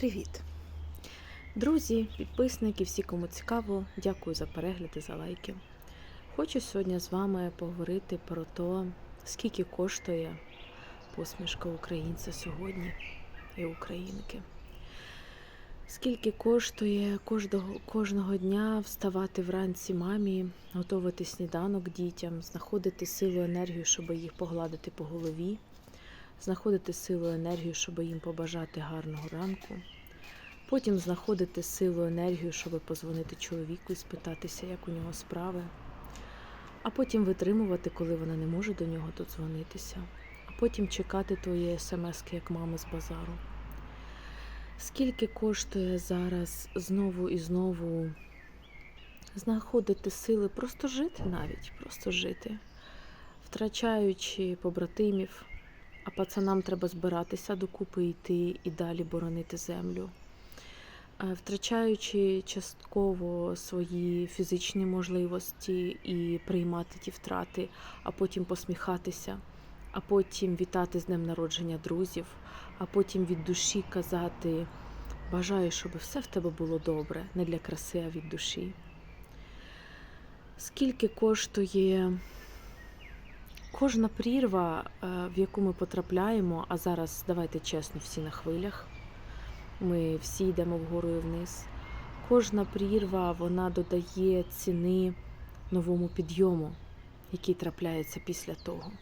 Привіт! Друзі, підписники, всі, кому цікаво, дякую за перегляди, за лайки. Хочу сьогодні з вами поговорити про те, скільки коштує посмішка українця сьогодні і українки. Скільки коштує кожного, кожного дня вставати вранці мамі, готувати сніданок дітям, знаходити силу енергію, щоб їх погладити по голові, знаходити силу енергію, щоб їм побажати гарного ранку. Потім знаходити силу енергію, щоб позвонити чоловіку і спитатися, як у нього справи. А потім витримувати, коли вона не може до нього додзвонитися. А потім чекати тої смс, як мами з базару. Скільки коштує зараз знову і знову знаходити сили просто жити навіть, просто жити, втрачаючи побратимів, а пацанам треба збиратися докупи йти і далі боронити землю, Е, втрачаючи частково свої фізичні можливості і приймати ті втрати, а потім посміхатися, а потім вітати з днем народження друзів, а потім від душі казати бажаю, щоб все в тебе було добре, не для краси, а від душі. Скільки коштує кожна прірва, е, в яку ми потрапляємо, а зараз давайте чесно, всі на хвилях. Ми всі йдемо вгору і вниз. Кожна прірва вона додає ціни новому підйому, який трапляється після того.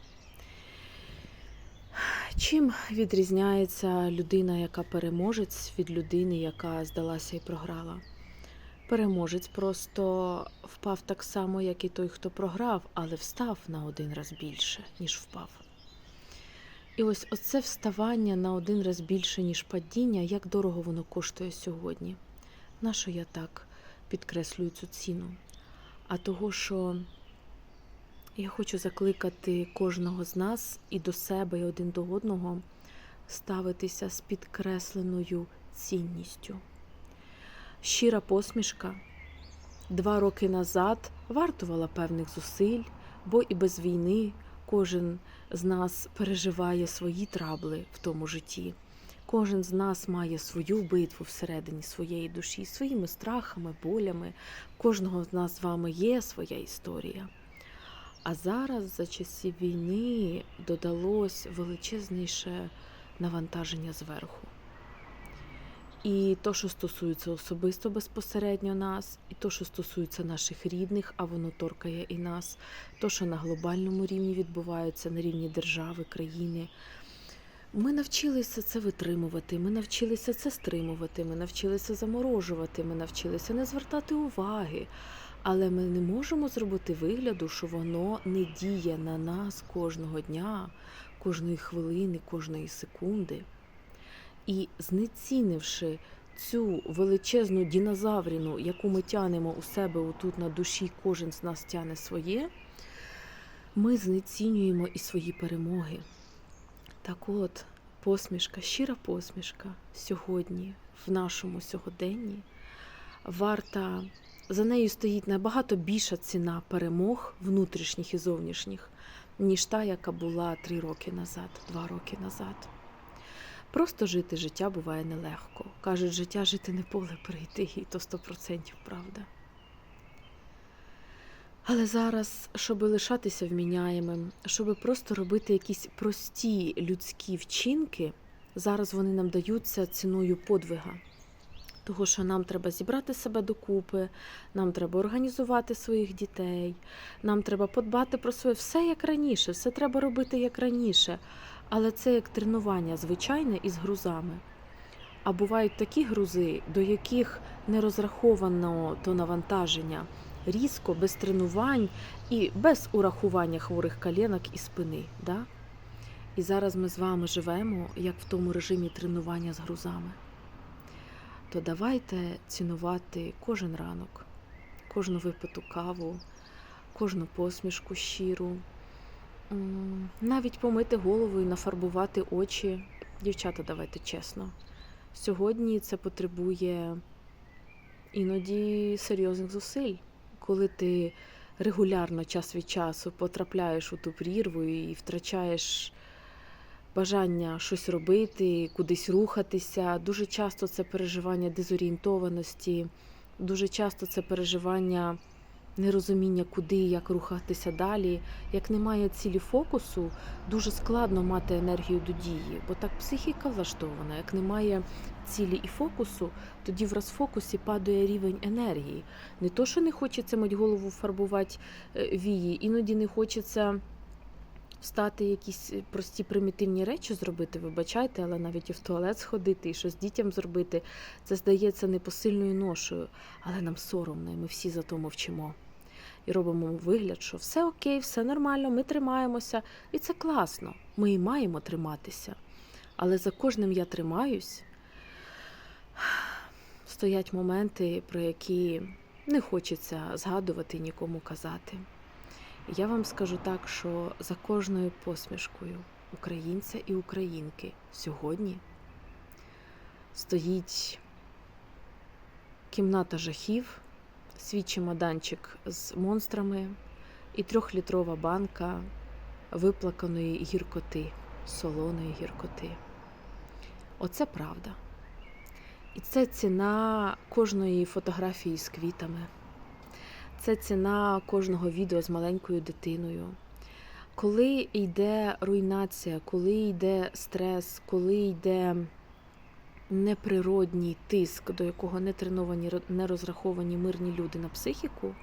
Чим відрізняється людина, яка переможець, від людини, яка здалася і програла? Переможець просто впав так само, як і той, хто програв, але встав на один раз більше, ніж впав. І ось оце вставання на один раз більше, ніж падіння, як дорого воно коштує сьогодні. Нащо я так підкреслюю цю ціну? А того, що я хочу закликати кожного з нас і до себе, і один до одного ставитися з підкресленою цінністю. Щира посмішка два роки назад вартувала певних зусиль, бо і без війни кожен з нас переживає свої трабли в тому житті. Кожен з нас має свою битву всередині своєї душі, своїми страхами, болями. Кожного з нас з вами є своя історія. А зараз, за часів війни, додалось величезніше навантаження зверху. І то, що стосується особисто безпосередньо нас, і то, що стосується наших рідних, а воно торкає і нас, то, що на глобальному рівні відбувається, на рівні держави, країни. Ми навчилися це витримувати, ми навчилися це стримувати, ми навчилися заморожувати, ми навчилися не звертати уваги. Але ми не можемо зробити вигляду, що воно не діє на нас кожного дня, кожної хвилини, кожної секунди. І знецінивши цю величезну дінозавріну, яку ми тянемо у себе отут на душі, кожен з нас тяне своє, ми знецінюємо і свої перемоги. Так от, посмішка, щира посмішка сьогодні, в нашому сьогоденні, варта, за нею стоїть набагато більша ціна перемог внутрішніх і зовнішніх, ніж та, яка була три роки назад, два роки назад. Просто жити життя буває нелегко. Кажуть, життя жити не поле перейти, і то 100% правда. Але зараз, щоб лишатися вміняємим, щоб просто робити якісь прості людські вчинки, зараз вони нам даються ціною подвига. Того, що нам треба зібрати себе докупи, нам треба організувати своїх дітей, нам треба подбати про своє все як раніше, все треба робити як раніше. Але це як тренування звичайне із грузами. А бувають такі грузи, до яких не розраховано то навантаження різко, без тренувань і без урахування хворих коленок і спини. Да? І зараз ми з вами живемо як в тому режимі тренування з грузами. То давайте цінувати кожен ранок, кожну випиту каву, кожну посмішку щиру. Навіть помити голову і нафарбувати очі. Дівчата, давайте чесно. Сьогодні це потребує іноді серйозних зусиль, коли ти регулярно час від часу потрапляєш у ту прірву і втрачаєш бажання щось робити, кудись рухатися. Дуже часто це переживання дезорієнтованості, дуже часто це переживання нерозуміння, куди як рухатися далі. Як немає цілі фокусу, дуже складно мати енергію до дії, бо так психіка влаштована. Як немає цілі і фокусу, тоді в розфокусі падає рівень енергії. Не то, що не хочеться мить голову фарбувати е, вії, іноді не хочеться встати якісь прості примітивні речі зробити, вибачайте, але навіть і в туалет сходити, і щось дітям зробити, це здається непосильною ношею, але нам соромно, і ми всі за то мовчимо. І робимо вигляд, що все окей, все нормально, ми тримаємося, і це класно. Ми і маємо триматися. Але за кожним я тримаюсь, стоять моменти, про які не хочеться згадувати нікому казати. І Я вам скажу так, що за кожною посмішкою українця і українки сьогодні стоїть кімната жахів, свій чемоданчик з монстрами і трьохлітрова банка виплаканої гіркоти, солоної гіркоти. Оце правда. І це ціна кожної фотографії з квітами. Це ціна кожного відео з маленькою дитиною. Коли йде руйнація, коли йде стрес, коли йде неприродній тиск, до якого не треновані, не розраховані мирні люди на психіку,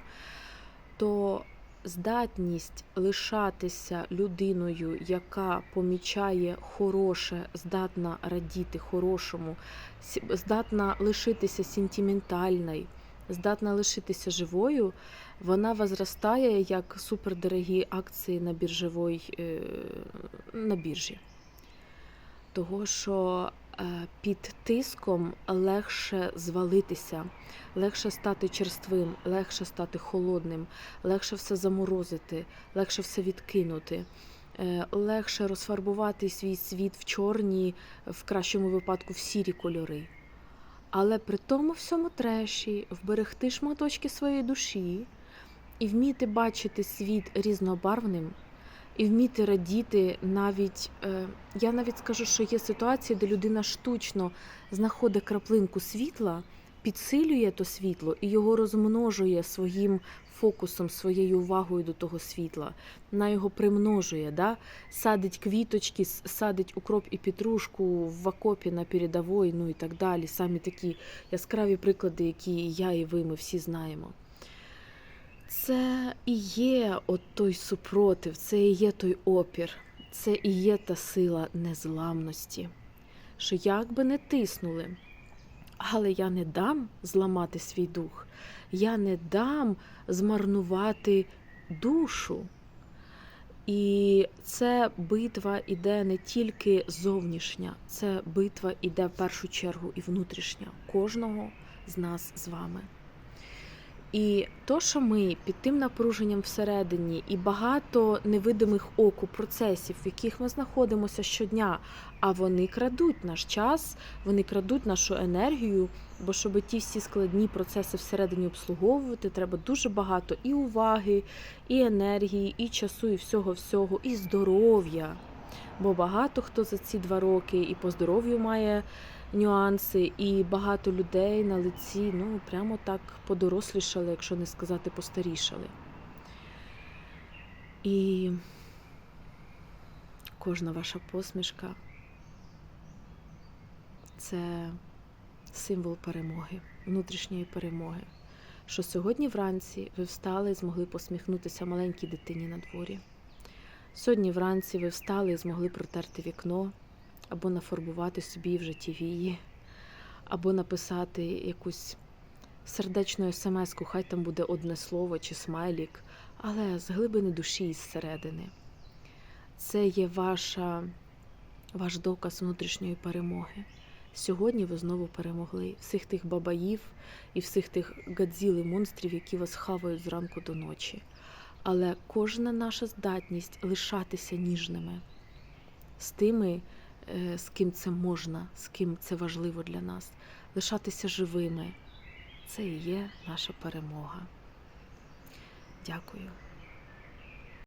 то здатність лишатися людиною, яка помічає хороше, здатна радіти хорошому, здатна лишитися сентиментальною, здатна лишитися живою, вона возростає як супердорогі акції на біржовій, е, на біржі. Того, що під тиском легше звалитися, легше стати черствим, легше стати холодним, легше все заморозити, легше все відкинути. е, Легше розфарбувати свій світ в чорні, в кращому випадку в сірі кольори. Але при тому всьому треші вберегти шматочки своєї душі і вміти бачити світ різнобарвним, і вміти радіти навіть, е, я навіть скажу, що є ситуації, де людина штучно знаходить краплинку світла, підсилює то світло і його розмножує своїм фокусом, своєю увагою до того світла. Вона його примножує, да? садить квіточки, садить укроп і петрушку в окопі на передовій, ну і так далі. Самі такі яскраві приклади, які я і ви, ми всі знаємо. Це і є от той супротив, це і є той опір, це і є та сила незламності. Що як би не тиснули, але я не дам зламати свій дух, я не дам змарнувати душу. І це битва іде не тільки зовнішня, це битва іде в першу чергу і внутрішня кожного з нас з вами. І то, що ми під тим напруженням всередині, і багато невидимих оку процесів, в яких ми знаходимося щодня, а вони крадуть наш час, вони крадуть нашу енергію. Бо щоб ті всі складні процеси всередині обслуговувати, треба дуже багато і уваги, і енергії, і часу, і всього всього, і здоров'я. Бо багато хто за ці два роки і по здоров'ю має нюанси, і багато людей на лиці ну прямо так подорослішали, якщо не сказати постарішали. І кожна ваша посмішка це символ перемоги, внутрішньої перемоги. Що сьогодні вранці ви встали і змогли посміхнутися маленькій дитині на дворі. Сьогодні вранці ви встали і змогли протерти вікно, або нафарбувати собі в житті вії, або написати якусь сердечну смс-ку, хай там буде одне слово чи смайлік, але з глибини душі і зсередини. Це є ваша, ваш доказ внутрішньої перемоги. Сьогодні ви знову перемогли всіх тих бабаїв і всіх тих гадзіл і монстрів, які вас хавають зранку до ночі. Але кожна наша здатність лишатися ніжними з тими, з ким це можна, з ким це важливо для нас, лишатися живими це і є наша перемога. Дякую.